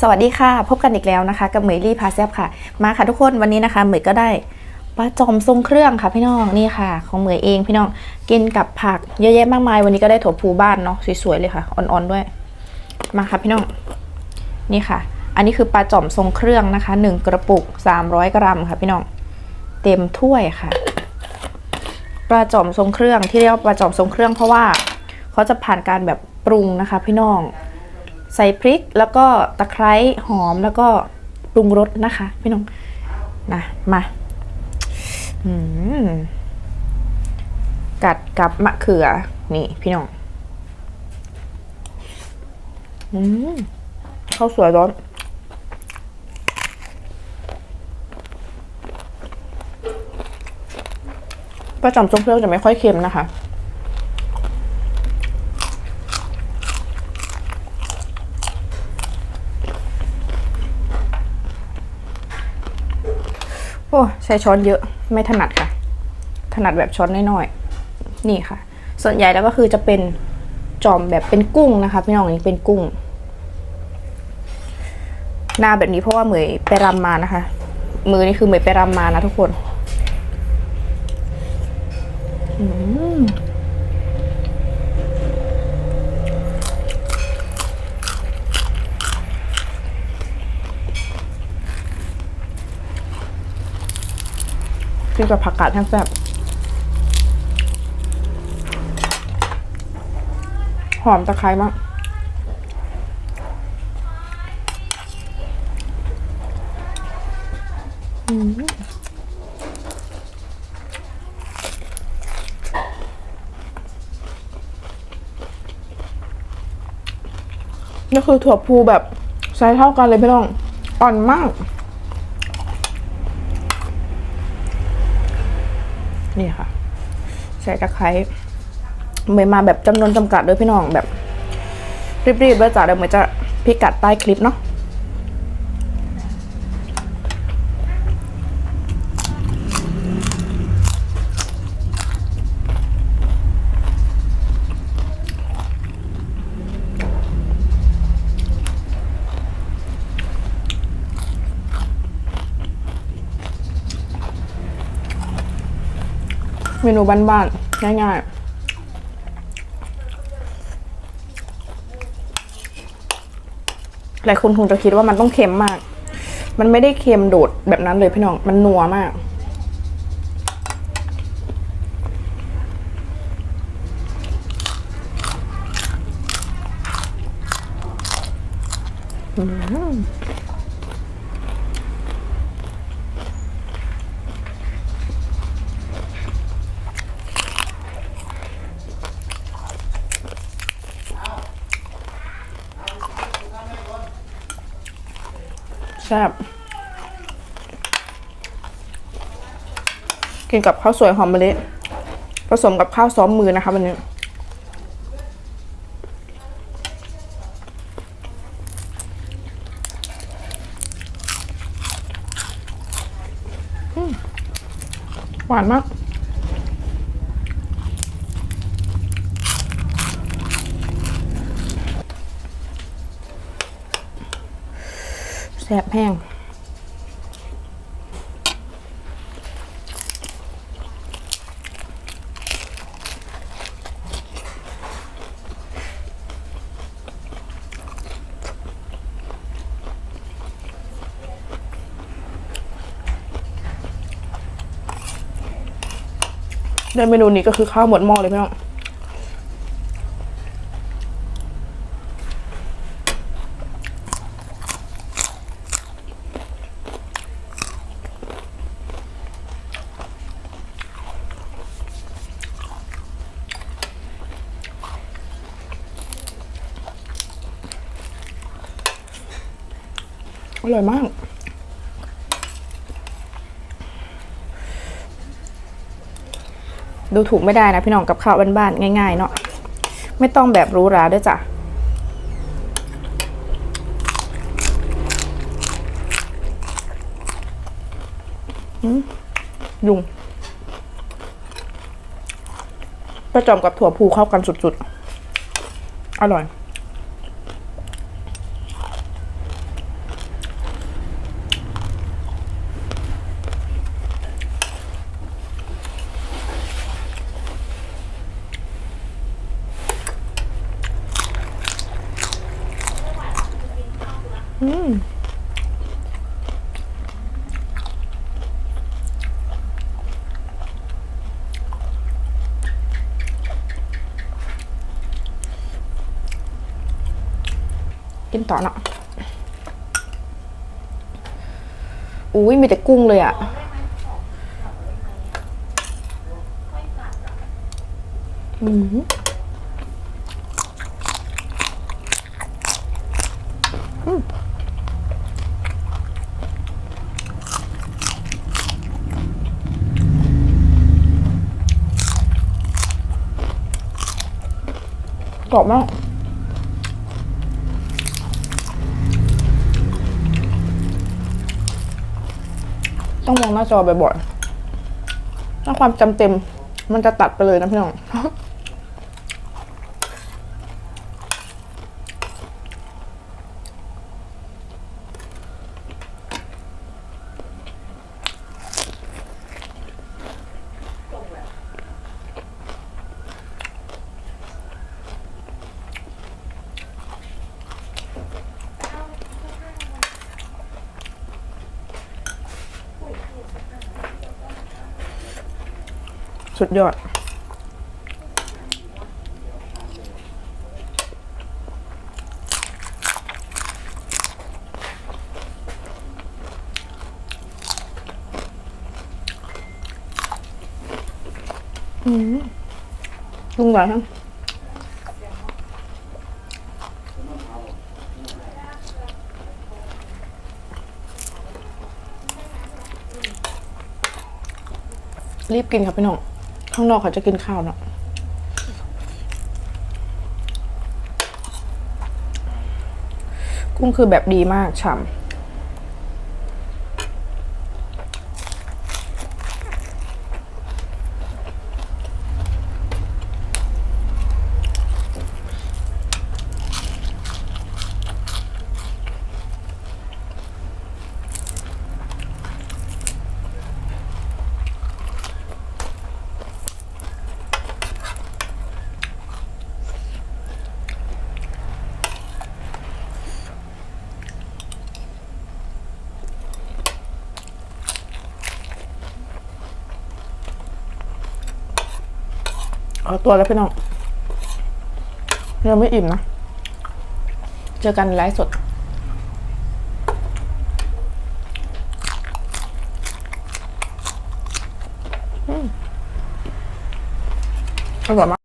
สวัสดีค่ะ พบกันอีกแล้วนะคะ กับเหมยลี่พาแซบค่ะ มาค่ะทุกคนวันนี้นะคะเหมยก็ได้ปลาจอมทรงเครื่องค่ะพี่น้องนี่ค่ะ ของเหมยเองพี่น้องกินกับผักเยอะแยะมากมาย วันนี้ก็ได้ถั่วพูบ้านเนาะสวยๆเลยค่ะอ่อนๆด้วย มาค่ะพี่น้องนี่ค่ะ อันนี้คือปลาจอมทรงเครื่องนะคะหนึ่งกระปุก 300 กรัมค่ะพี่น้องเต็มถ้วยค่ะปลาจอมทรงเครื่องที่เรียกว่าปลาจอมทรงเครื่องเพราะว่าเขาจะผ่านการแบบปรุงนะคะ พี่น้อง ใส่พริกแล้วก็ตะไคร้หอมแล้วก็ปรุงรสนะคะ พี่น้องนะมาอืมกัดกับมะเขือ นี่พี่น้องอืมข้าวสวยร้อนประจำทรงเครื่องจะไม่ค่อยเค็มนะคะ อ้ใช้ช้อนเยอะไม่ถนัดค่ะ ถนัดแบบช้อนน้อยๆนี่ค่ะ ส่วนใหญ่แล้วก็คือจะเป็นจอมแบบเป็นกุ้งนะคะพี่น้องนนี้เป็นกุ้ง หน้าแบบนี้เพราะว่าเหมยไปรำมานะคะ มือนี่คือเหมยไปรำมานะทุกคน อืม กินกับผักกาดแซ่บหอมตะไคร้มากนี่คือถั่วพูแบบไซส์เท่ากันเลยพี่น้อง อ่อนมาก นี่ค่ะ ใส่ตะไคร้เมยมาแบบจำนวนจำกัดด้วยพี่น้องแบบ รีบๆเล้วจ้ะเดี๋ยวเมยจะพิกัดใต้คลิปเนาะ เมนูบ้านๆ ง่ายๆ หลายคนคงจะคิดว่ามันต้องเค็มมาก มันไม่ได้เค็มโดดแบบนั้นเลยพี่น้อง มันนัวมาก แซ่บกินกับข้าวสวยหอมมะลิผสมกับข้าวซ้อมมือนะคะวันนี้หวานมาก ซ่บแห้งได้เมนูนี้ก็คือข้าวหมดหม้อเลยพี่น้อง อร่อยมาก ดูถูกไม่ได้นะพี่น้องกับข้าวบ้านๆง่ายๆเนาะไม่ต้องแบบรู้ราด้วยจ้ะยุงประจอมกับถั่วพูเข้ากันสุดๆ อร่อย อืมกินต่อเนาะอุ้ยมีแต่กุ้งเลยอะ่ะอืม กรอบมากต้องมองหน้าจอบ่อยๆถ้าความจำเต็มมันจะตัดไปเลยนะพี่น้อง สุดยอด อืมลุงไหวทั้งรีบกินครับพี่น้อง ข้างนอกเขาจะกินข้าวเนาะกุ้งคือแบบดีมากฉ่ำ เอาตัวแล้วพี่น้องยังไม่อิ่มนะ เจอกันไลฟ์สดอืมอร่อยมาก